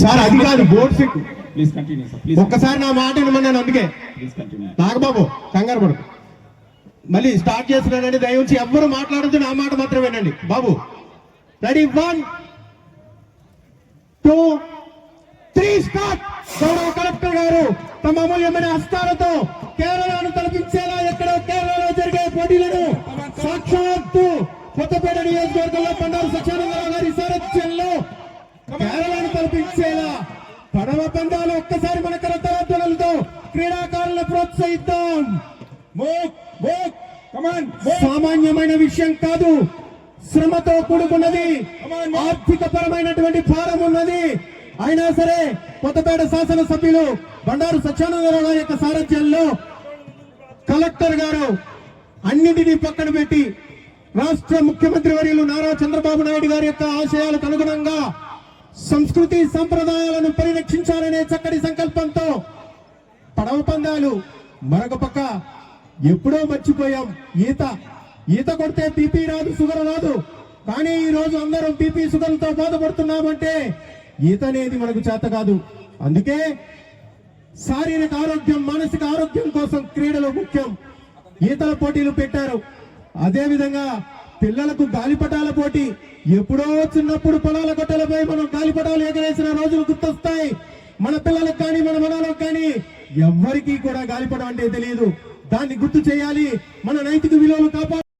Sir అది కాదు board set. Please continue sir please ఒక్కసారి నా మాట వినమన్నాను అందుకే. ప్లీజ్ కంటిన్యూ నాగబాబు కంగారు పడు మళ్ళీ స్టార్ట్ చేస్తున్నానండి దయవుంచి ఎవ్వరు మాట్లాడద్దు నా మాట మాత్రం వినండి. బాబు ready? One two three start. గౌరవ కలెక్టర్ గారు తమ అమూల్యమైన హస్తాలతో కేరళను తలపించేలా ఎక్కడో కేరళలో జరిగే పోటీలను సాక్షాత్తు కొత్తపేట నియోజకవర్గంలో పండారు సత్యానందరావు గారి సారథ్యంలో కేరళను తలపించేలా పడవ పందాలు ఒక్కసారి మన కరతరాధ్వనులతో క్రీడాకారులను ప్రోత్సహిద్దాం. సామాన్యమైన విషయం కాదు శ్రమతో కూడుకున్నది ఆర్థిక పరమైనటువంటి భారం ఉన్నది. అయినా సరే కొత్తపేట శాసన సభ్యులు బండారు సత్యానందరావు గారి యొక్క సారథ్యంలో కలెక్టర్ గారు అన్నిటినీ పక్కన పెట్టి రాష్ట్ర ముఖ్యమంత్రి వర్యులు నారా చంద్రబాబు నాయుడు గారి యొక్క ఆశయాలకు అనుగుణంగా సంస్కృతి సంప్రదాయాలను పరిరక్షించాలనే చక్కటి సంకల్పంతో పడవ పందాలు మరొక పక్క ఎప్పుడో మర్చిపోయాం. ఈత ఈత కొడితే బీపీ రాదు షుగర్ రాదు. కానీ ఈ రోజు అందరం బీపీ షుగర్లతో బాధపడుతున్నామంటే ఈత అనేది మనకు చేత కాదు. అందుకే శారీరక ఆరోగ్యం మానసిక ఆరోగ్యం కోసం క్రీడలు ముఖ్యం. ఈతల పోటీలు పెట్టారు. అదే విధంగా పిల్లలకు గాలిపటాల పోటీ. ఎప్పుడో చిన్నప్పుడు పొలాల గొట్టలపై మనం గాలిపటాలు ఎగరేసిన రోజులు గుర్తొస్తాయి. మన పిల్లలకు కానీ మన మనలకు కానీ ఎవ్వరికీ కూడా గాలిపటం అంటే తెలియదు. దాన్ని గుర్తు చేయాలి. మన నైతిక విలువలు కాపాడు